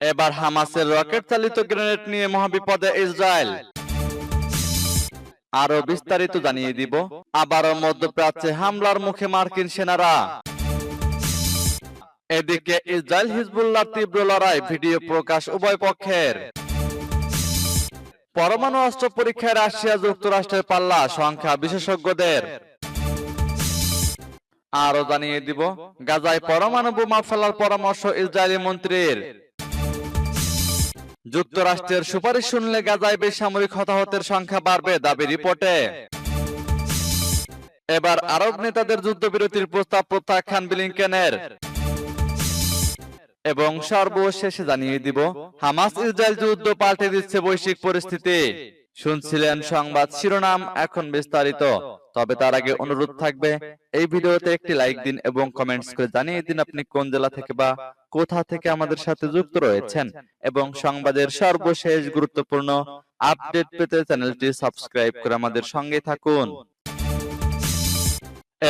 এবার হামাসের রকেট চালিত গ্রেনেড নিয়ে মহাবিপদে ইসরায়েল। আরও বিস্তারিত জানিয়ে দিব। আবারও মধ্যপ্রাচ্যে হামলার মুখে মার্কিন সেনারা। এদিকে ইসরায়েল হিজবুল্লাহ তীব্র লড়াই, ভিডিও প্রকাশ উভয় পক্ষের। পরমাণু অস্ত্র পরীক্ষায় রাশিয়া যুক্তরাষ্ট্রের পাল্লা, সংখ্যা বিশেষজ্ঞদের। আরও জানিয়ে দিব, গাজায় পরমাণু বোমা ফেলার পরামর্শ ইসরায়েলি মন্ত্রীর। যুক্তরাষ্ট্রের সুপারিশ শুনলে গাজায় বেসামরিক হতাহতের সংখ্যা বাড়বে দাবি রিপোর্টে। এবার আরব নেতাদের যুদ্ধবিরতির প্রস্তাব প্রত্যাখ্যান বিলিংকেনের। এবং সর্বশেষে জানিয়ে দিব, হামাস ইসরায়েল যুদ্ধ পাল্টে দিচ্ছে বৈশ্বিক পরিস্থিতি। শুনছিলেন সংবাদ শিরোনাম এখন বিস্তারিত। তবে তার আগে অনুরোধ থাকবে এই ভিডিওতে একটি লাইক দিন এবং কমেন্টস করে জানিয়ে দিন আপনি কোন জেলা থেকে বা কোথা থেকে আমাদের সাথে যুক্ত রয়েছেন এবং সংবাদের সর্বশেষ গুরুত্বপূর্ণ আপডেট পেতে চ্যানেলটি সাবস্ক্রাইব করে আমাদের সঙ্গে থাকুন।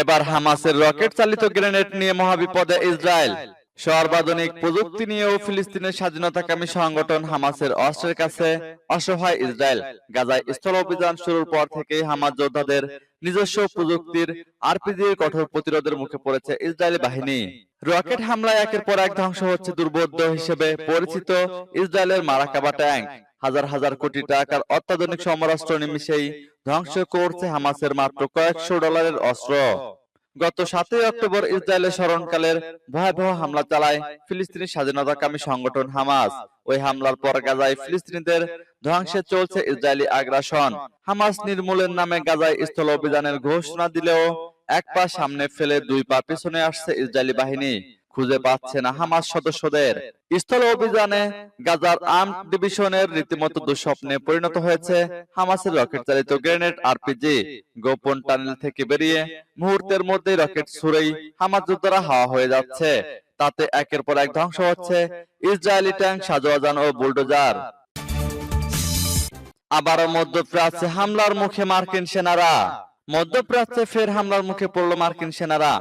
এবার হামাসের রকেট চালিত গ্রেনেড নিয়ে মহাবিপদে ইসরায়েল। সর্বাধুনিক প্রযুক্তি নিয়েও ফিলিস্তিনের স্বাধীনতাকামী সংগঠন হামাসের অস্ত্রের কাছে অসহায় ইসরায়েল গাজায় স্থল অভিযান শুরুর পর থেকে হামাস যোদ্ধাদের নিজস্ব প্রযুক্তির আরপিজির কঠোর প্রতিরোধের মুখে পড়েছে ইসরায়েলি বাহিনী। রকেট হামলায় একের পর এক ধ্বংস হচ্ছে দুর্বোধ্য হিসেবে পরিচিত ইসরায়েলের মারাকাবা ট্যাঙ্ক। হাজার হাজার কোটি টাকার অত্যাধুনিক সমরাস্ত্র নিমিশেই ধ্বংস করছে হামাসের মাত্র কয়েকশো ডলারের অস্ত্র। গত সাতই অক্টোবর ইসরায়েলের স্মরণকালের ভয়াবহ হামলা চালায় ফিলিস্তিনি স্বাধীনতাকামী সংগঠন হামাস। ওই হামলার পর গাজায় ফিলিস্তিনিদের ধ্বংসে চলছে ইসরায়েলি আগ্রাসন। হামাস নির্মূলের নামে গাজায় স্থল অভিযানের ঘোষণা দিলেও এক পা সামনে ফেলে দুই পা পিছনে আসছে ইসরায়েলি বাহিনী। খুঁজে পাচ্ছে না হামাস সদস্যদের। স্থল অভিযানে গাজার আর্ম ডিভিশনের রীতিমতো দুঃস্বপ্নে পরিণত হয়েছে হামাসের রকেট চালিত গ্রেনেড আরপিজি গোপন টানেল থেকে বেরিয়ে মুহূর্তের মধ্যে রকেট ছুড়েই হামাস যোদ্ধারা হাওয়া হয়ে যাচ্ছে। তাতে একের পর এক ধ্বংস হচ্ছে ইসরায়েলি ট্যাঙ্ক সাজোয়াজান ও বুলডোজার। আবারও মধ্যপ্রাচ্যে হামলার মুখে মার্কিন সেনারা। মধ্যপ্রাচ্যে ফের হামলার মুখে পড়ল মার্কিন সেনারা।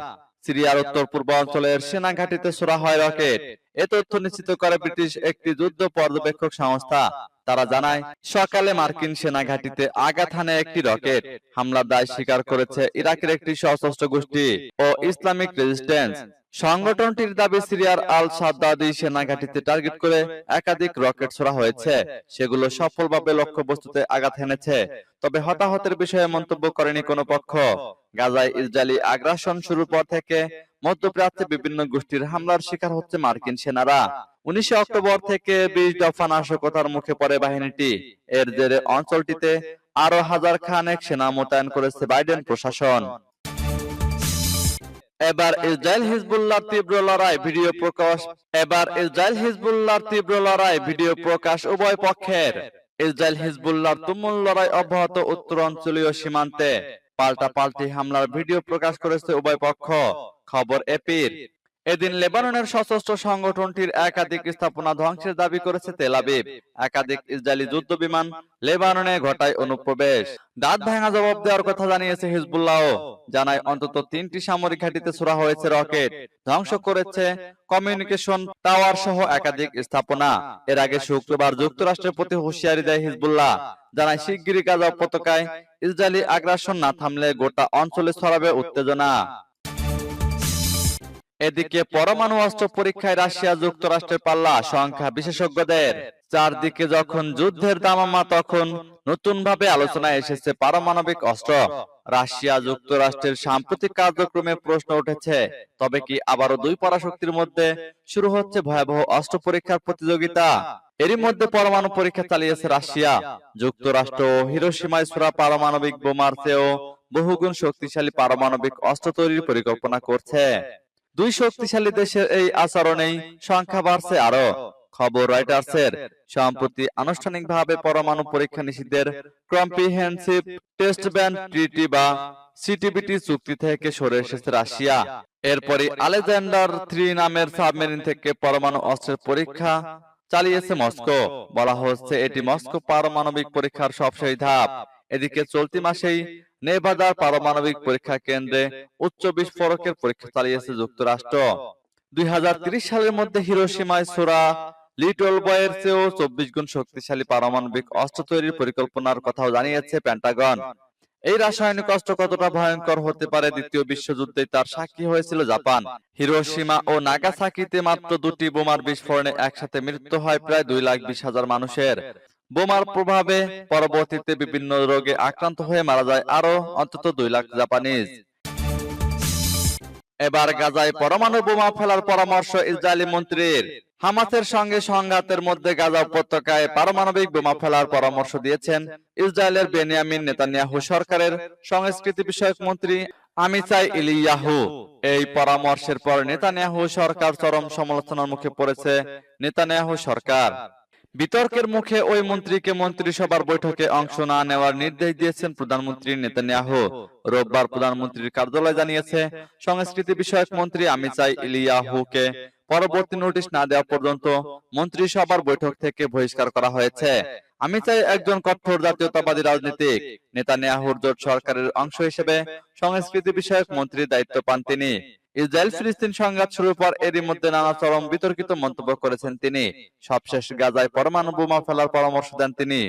সিরিয়ার উত্তর পূর্ব অঞ্চলের সেনা ঘাঁটিতে ছোড়া হয় রকেট। এ তথ্য নিশ্চিত করে ব্রিটিশ একটি যুদ্ধ পর্যবেক্ষক সংস্থা। তারা জানায়, সকালে মার্কিন সেনা ঘাঁটিতে আঘাত হানে একটি রকেট। হামলার দায় স্বীকার করেছে ইরাকের একটি সশস্ত্র গোষ্ঠী ও ইসলামিক রেজিস্ট্যান্স। সংগঠনটির দাবি, সিরিয়ার আল সাদ্দাদি সেনা ঘাঁটিতে টার্গেট করে একাধিক রকেট ছোড়া হয়েছে। সেগুলো সফলভাবে লক্ষ্যবস্তুতে আঘাত হেনেছে। তবে হতাহতের বিষয়ে মন্তব্য করেনি কোনো পক্ষ। গাজায় ইসরায়েলি আগ্রাসন শুরুর পর থেকে মধ্যপ্রাচ্যে বিভিন্ন গোষ্ঠীর হামলার শিকার হচ্ছে মার্কিন সেনারা। উনিশে অক্টোবর থেকে বিশ দফা নাশকতার মুখে পড়ে বাহিনীটি। এর জেরে অঞ্চলটিতে আরও হাজার খানেক সেনা মোতায়েন করেছে বাইডেন প্রশাসন। এবার ইসরায়েল হিজবুল্লাহর তীব্র লড়াই, ভিডিও প্রকাশ এবার ইসরায়েল হিজবুল্লাহর তীব্র লড়াই, ভিডিও প্রকাশ উভয় পক্ষের। ইসরায়েল হিজবুল্লাহ তুমুল লড়াই অব্যাহত উত্তর অঞ্চলীয় সীমান্তে। পাল্টা পাল্টি হামলার ভিডিও প্রকাশ করেছে উভয় পক্ষ। খবর এপির। এদিন লেবাননের সশস্ত্র সংগঠনটির একাধিক স্থাপনা ধ্বংসের দাবি করেছে তেল আবিব। একাধিক ইসরায়েলি যুদ্ধ বিমান লেবাননে ঘটায় অনুপ্রবেশ। দাঁত ভাঙা জবাব দেওয়ার কথা জানিয়েছে হিজবুল্লাহ। জানায় অন্তত তিনটি সামরিক ঘাঁটিতে ছোড়া হয়েছে রকেট। ধ্বংস করেছে কমিউনিকেশন টাওয়ার সহ একাধিক স্থাপনা। এর আগে শুক্রবার যুক্তরাষ্ট্রের প্রতি হুঁশিয়ারি দেয় হিজবুল্লাহ। জানায় শিগগিরই গাজা উপত্যকায় ইসরায়েলি আগ্রাসন না থামলে গোটা অঞ্চলে ছড়াবে উত্তেজনা। এদিকে পরমাণু অস্ত্র পরীক্ষায় রাশিয়া যুক্তরাষ্ট্রের পাল্লা সংখ্যা বিশেষজ্ঞদের। চারদিকে যখন যুদ্ধের দামামা তখন নতুন ভাবে আলোচনায় এসেছে পারমাণবিক অস্ত্র। রাশিয়া যুক্তরাষ্ট্রের সাম্প্রতিক কার্যক্রমে প্রশ্ন উঠেছে, তবে কি আবারও দুই পরাশক্তির মধ্যে শুরু হচ্ছে ভয়াবহ অস্ত্র পরীক্ষার প্রতিযোগিতা? এরই মধ্যে পরমাণু পরীক্ষা চালিয়েছে রাশিয়া। যুক্তরাষ্ট্র ও হিরোসীমায় ছোড়া পারমাণবিক বোমার চেয়েও বহুগুণ শক্তিশালী পারমাণবিক অস্ত্র তৈরির পরিকল্পনা করছে। দুই শক্তিশালী দেশের এই আচরণেই সংখ্যা বাড়ছে আরও খবর রয়টার্সের সম্প্রতি আনুষ্ঠানিকভাবে পরমাণু পরীক্ষা নিষিদ্ধের কম্প্রিহেন্সিভ টেস্ট ব্যান ট্রিটি বা সিটিবিটি চুক্তি থেকে সরে এসেছে রাশিয়া। এরপরই আলেকজান্ডার থ্রি নামের সাবমেরিন থেকে পরমাণু অস্ত্রের পরীক্ষা চালিয়েছে মস্কো। বলা হচ্ছে এটি মস্কো পারমাণবিক পরীক্ষার সবশেষ ধাপ। এদিকে চলতি মাসেই নেভাদার পারমাণবিক পরীক্ষা কেন্দ্রে উচ্চ বিস্ফোরকের পরীক্ষা চালিয়েছে যুক্তরাষ্ট্র। দুই সালের মধ্যে হিরোসীমায় সোরা লিটল বয়ের চেয়েও চব্বিশ গুণ শক্তিশালী পারমাণবিক অস্ত্র তৈরির পরিকল্পনার কথাও জানিয়েছে পেন্টাগন। এই রাসায়নিক অস্ত্র কতটা ভয়ঙ্কর হতে পারে দ্বিতীয় বিশ্বযুদ্ধে তার সাক্ষী হয়েছিল জাপান। হিরোশিমা ও নাগাসাকিতে মাত্র দুটি বোমার বিস্ফোরণে একসাথে মৃত্যু হয় প্রায় দুই লাখ বিশ হাজার মানুষের। বোমার প্রভাবে পরবর্তীতে বিভিন্ন রোগে আক্রান্ত হয়ে মারা যায় আরও অন্তত দুই লাখ জাপানিজ। এবার গাজায় পরমাণু বোমা ফেলার পরামর্শ ইসরায়েলি মন্ত্রীর। হামাসের সঙ্গে সংঘাতের মধ্যে গাজা উপত্যকায় পারমাণবিক বোমা ফেলার পরামর্শ দিয়েছেন ইসরায়েলের বেনিয়ামিন নেতানিয়াহু সরকারের সংস্কৃতি বিষয়ক মন্ত্রী আমিচাই ইলিয়াহু। এই পরামর্শের পর নেতানিয়াহু সরকার চরম সমালোচনার মুখে পড়েছে নেতানিয়াহু সরকার। বিতর্কের মুখে ওই মন্ত্রীকে মন্ত্রিসভার বৈঠকে অংশ না নেওয়ার নির্দেশ দিয়েছেন প্রধানমন্ত্রী নেতানিয়াহু। রোববার প্রধানমন্ত্রীর কার্যালয় জানিয়েছে, সংস্কৃতি বিষয়ক মন্ত্রী আমিচাই ইলিয়াহুকে পরবর্তী নোটিশ না দেওয়া পর্যন্ত মন্ত্রিসভার বৈঠক থেকে বহিষ্কার করা হয়েছে। আমি চাই একজন কঠোর জাতীয়তাবাদী রাজনীতিক। নেতানিয়াহুর জোট সরকারের অংশ হিসেবে সংস্কৃতি বিষয়ক মন্ত্রীর দায়িত্ব পান তিনি। ইসরায়েল ফিলিস্তিন সংঘাত শুরুর পর এরই মধ্যে নানা চরম বিতর্কিত মন্তব্য করেছেন তিনি। সবশেষ গাজায় পরমাণু বোমা ফেলার পরামর্শ দেন তিনি।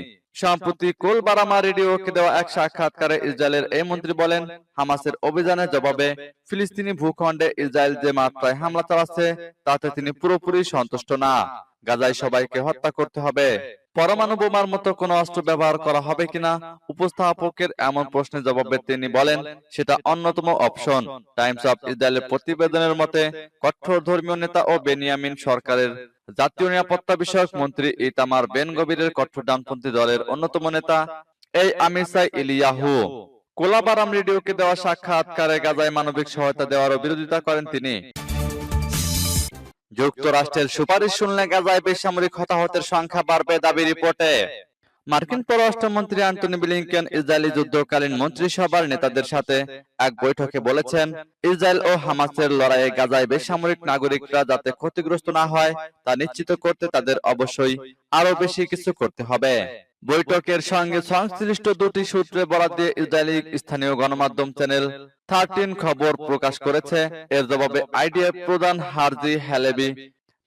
সম্প্রতি কোল বারামা রেডিওকে দেওয়া এক সাক্ষাৎকারে ইসরায়েলের এই মন্ত্রী বলেন হামাসের অভিযানের জবাবে ফিলিস্তিনি ভূখণ্ডে ইসরায়েল যে মাত্রায় হামলা চালাচ্ছে তাতে তিনি পুরোপুরি সন্তুষ্ট না। গাজায় সবাইকে হত্যা করতে হবে। পরমাণু বোমার মতো কোনো অস্ত্র ব্যবহার করা হবে কিনা? উপস্থাপকের এমন প্রশ্নের জবাবে তিনি বলেন সেটা অন্যতম অপশন। টাইমস অফ ইসরায়েলের প্রতিবেদনের মতে কঠোর ধর্মীয় নেতা ও বেনিয়ামিন সরকারের জাতীয় নিরাপত্তা বিষয়ক মন্ত্রী ইতামার বেন গভীরের কঠোর ডানপন্থী দলের অন্যতম নেতা এই আমিসাই ইলিয়াহু কোলাবারাম রেডিওকে দেওয়া সাক্ষাৎকারে গাজায় মানবিক সহায়তা দেওয়ারও বিরোধিতা করেন তিনি। যুক্তরাষ্ট্রের সুপারিশ শুনলে গাজায় বেসামরিক হতাহতের সংখ্যা বাড়বে দাবি রিপোর্টে। মার্কিন পররাষ্ট্রমন্ত্রী অ্যান্টনি ব্লিংকেন ইসরায়েলি যুদ্ধকালীন মন্ত্রিসভার নেতাদের সাথে এক বৈঠকে বলেছেন, ইসরায়েল ও হামাসের লড়াইয়ে গাজায় বেসামরিক নাগরিকরা যাতে ক্ষতিগ্রস্ত না হয়, তা নিশ্চিত করতে তাদের অবশ্যই আরও বেশি কিছু করতে হবে। বৈঠকের সঙ্গে সংশ্লিষ্ট দুটি সূত্রে বরাদ দিয়ে ইসরায়েলি স্থানীয় গণমাধ্যম চ্যানেল থার্টিন খবর প্রকাশ করেছে। এর জবাবে আইডিএফ প্রধান হারজি হ্যালেবি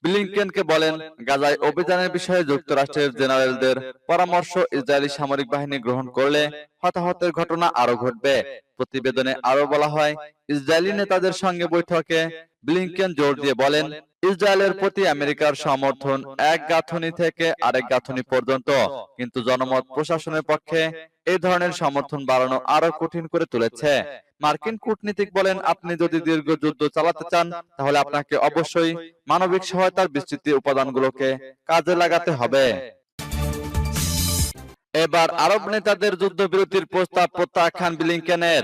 ব্লিংকেনকে বলেন, গাজায় অভিযানের বিষয়ে যুক্তরাষ্ট্রের জেনারেলদের পরামর্শ, ইসরায়েলি সামরিক বাহিনী গ্রহণ করলে হতাহতের ঘটনা আরও ঘটবে। প্রতিবেদনে আরও বলা হয়, ইসরায়েলি নেতাদের সঙ্গে বৈঠকে ব্লিংকেন জোর দিয়ে বলেন, ইসরায়েলের প্রতি আমেরিকার সমর্থন এক গাঁথনি থেকে আরেক গাঁথনি পর্যন্ত। কিন্তু জনমত প্রশাসনের পক্ষে এই ধরনের সমর্থন বাড়ানো আরও কঠিন করে তুলেছে। মার্কিন কূটনীতিক বলেন, আপনি যদি দীর্ঘ যুদ্ধ চালাতে চান, তাহলে আপনাকে অবশ্যই মানবিক সহায়তার বিস্তৃতি উপাদানগুলোকে কাজে লাগাতে হবে। এবার আরব নেতাদের যুদ্ধবিরতির প্রস্তাব প্রত্যাখ্যান ব্লিংকেনের।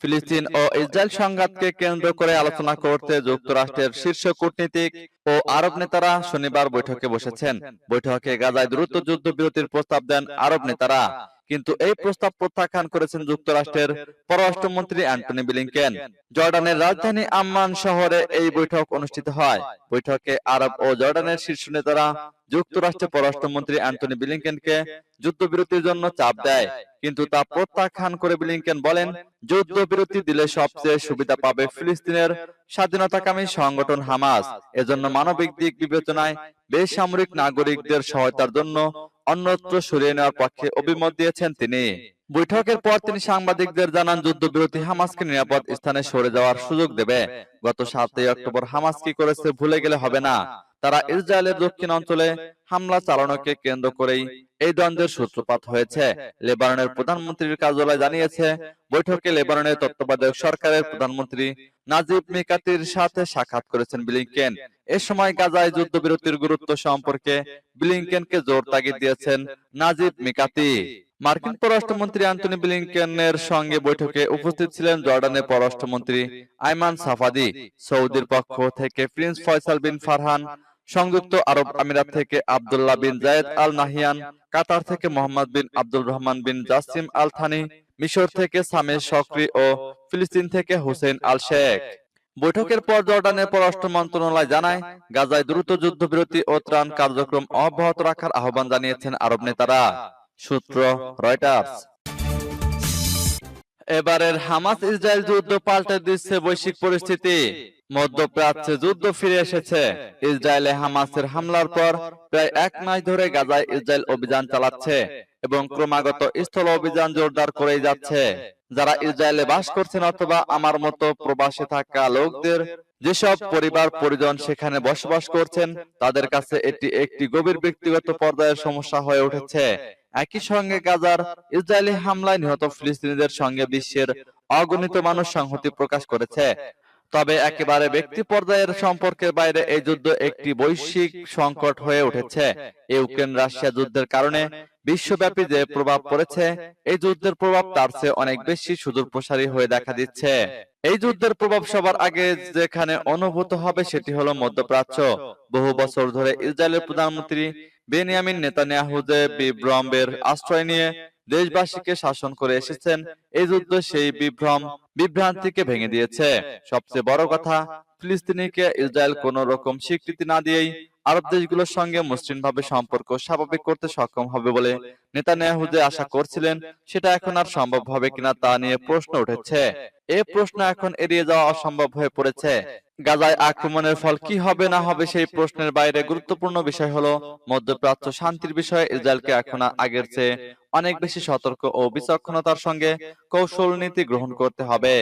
ফিলিস্তিন ও ইসরায়েল সংঘাতকে কেন্দ্র করে আলোচনা করতে যুক্তরাষ্ট্রের শীর্ষ কূটনীতিক ও আরব নেতারা শনিবার বৈঠকে বসেছেন। বৈঠকে গাজায় দ্রুত যুদ্ধবিরতির প্রস্তাব দেন আরব নেতারা। কিন্তু এই প্রস্তাব প্রত্যাখ্যান করেছেন যুক্তরাষ্ট্রের পররাষ্ট্রমন্ত্রী অ্যান্টনি ব্লিংকেন। জর্ডানের রাজধানী আম্মান শহরে এই বৈঠক অনুষ্ঠিত হয়। বৈঠকে আরব ও জর্ডানের শীর্ষ নেতারা যুক্তরাষ্ট্রের পররাষ্ট্রমন্ত্রী অ্যান্টনি ব্লিংকেনকে যুদ্ধবিরতির জন্য চাপ দেয়। কিন্তু তা প্রত্যাখ্যান করে বিলিংকেন বলেন, যুদ্ধবিরতি দিলে সবচেয়ে সুবিধা পাবে ফিলিস্তিনের স্বাধীনতাকামী সংগঠন হামাস। এজন্য মানবিক দিক বিবেচনায় বেসামরিক নাগরিকদের সহায়তার জন্য অন্যত্র সরিয়ে নেওয়ার পক্ষে অভিমত দিয়েছেন তিনি। বৈঠকের পর তিনি সাংবাদিকদের জানান, যুদ্ধবিরতি হামাসকে নিরাপদ স্থানে সরে যাওয়ার সুযোগ দেবে। গত সাতই অক্টোবর হামাস কি করেছে ভুলে গেলে হবে না। তারা ইসরায়েলের দক্ষিণ অঞ্চলে হামলা চালানোকে কেন্দ্র করেই এই দ্বন্দ্বের সূত্রপাত হয়েছে। লেবাননের প্রধানমন্ত্রীর কার্যালয় জানিয়েছে, বৈঠকে লেবাননের তত্ত্বাবধায়ক সরকারের প্রধানমন্ত্রী নাজিব মিকাতির সাথে সাক্ষাৎ করেছেন ব্লিংকেন। এ সময় গাজায় যুদ্ধবিরতির গুরুত্ব সম্পর্কে ব্লিংকেনকে জোর তাগিদ দিয়েছেন নাজিব মিকাতি। মার্কিন পররাষ্ট্রমন্ত্রী অ্যান্টনি ব্লিংকেনের সঙ্গে বৈঠকে উপস্থিত ছিলেন জর্ডানের পররাষ্ট্রমন্ত্রী আইমান সাফাদি। সৌদির পক্ষ থেকে প্রিন্স ফয়সাল বিন ফারহান, সংযুক্ত আরব আমিরাত থেকে আব্দুল্লাহ বিন জায়েদ আল নাহিয়ান, কাতার থেকে Mohammed bin Abdul Rahman bin Jassim Al Thani, মিশর থেকে সামের শকরি ও ফিলিস্তিন থেকে হুসেন আল শেখ। বৈঠকের পর জর্ডানের পররাষ্ট্র মন্ত্রণালয় জানায়, গাজায় দ্রুত যুদ্ধবিরতি ও ত্রাণ কার্যক্রম অব্যাহত রাখার আহ্বান জানিয়েছেন আরব নেতারা। সূত্র রয়টার্স। এবারের হামাস ইসরায়েল যুদ্ধ পাল্টে দিচ্ছে বৈশ্বিক পরিস্থিতি। মধ্যপ্রাচ্যে যুদ্ধ ফিরে এসেছে। ইসরায়েলে হামাসের হামলার পর প্রায় এক মাস ধরে গাজায় ইসরায়েল অভিযান চালাচ্ছে এবং ক্রমাগত স্থল অভিযান জোরদার করেই যাচ্ছে। যারা ইসরায়েলে বাস করছেন অথবা আমার মতো প্রবাসে থাকা লোকদের, যেসব পরিবার, পরিজন সেখানে বসবাস করছেন, তাদের কাছে এটি একটি গভীর ব্যক্তিগত পর্যায়ের সমস্যা হয়ে উঠেছে। একই সঙ্গে গাজার ইসরায়েলি হামলায় নিহত ফিলিস্তিনিদের সঙ্গে বিশ্বের অগণিত মানুষ সংহতি প্রকাশ করেছে। তবে একেবারে ব্যক্তি পর্যায়ের সম্পর্কের বাইরে এই যুদ্ধ একটি বৈশ্বিক সংকট হয়ে উঠেছে। ইউক্রেন রাশিয়া যুদ্ধের কারণে বিশ্বব্যাপী যে প্রভাব পড়েছে এই যুদ্ধের প্রভাব তার চেয়ে অনেক বেশি সুদূর প্রসারী হয়ে দেখা দিচ্ছে। এই যুদ্ধের প্রভাব সবার আগে যেখানে অনুভূত হবে সেটি হলো মধ্যপ্রাচ্য। বহু বছর ধরে ইসরায়েলের প্রধানমন্ত্রী বেনিয়ামিন নেতানিয়াহু যে বিভ্রমের আশ্রয় নিয়ে দেশবাসীকে শাসন করে এসেছেন। এই যুদ্ধ সেই বিভ্রম, বিভ্রান্তিকে ভেঙে দিয়েছে। সবচেয়ে বড় কথা, ফিলিস্তিনিকে ইসরায়েল কোন রকম স্বীকৃতি না দিয়েই আরব দেশগুলোর সঙ্গে মসৃণভাবে সম্পর্ক স্বাভাবিক করতে সক্ষম হবে বলে নেতানিয়াহু যে আশা করছিলেন, সেটা এখন আর সম্ভব হবে কিনা তা নিয়ে প্রশ্ন উঠেছে। এ প্রশ্ন এখন এড়িয়ে যাওয়া অসম্ভব হয়ে পড়েছে। গাজায় আক্রমণের ফল কি হবে না হবে সেই প্রশ্নের বাইরে গুরুত্বপূর্ণ বিষয় হলো, মধ্যপ্রাচ্য শান্তির বিষয়ে ইসরায়েলকে এখন আগের চেয়ে অনেক বেশি সতর্ক ও বিচক্ষণতার সঙ্গে কৌশল নীতি গ্রহণ করতে হবে।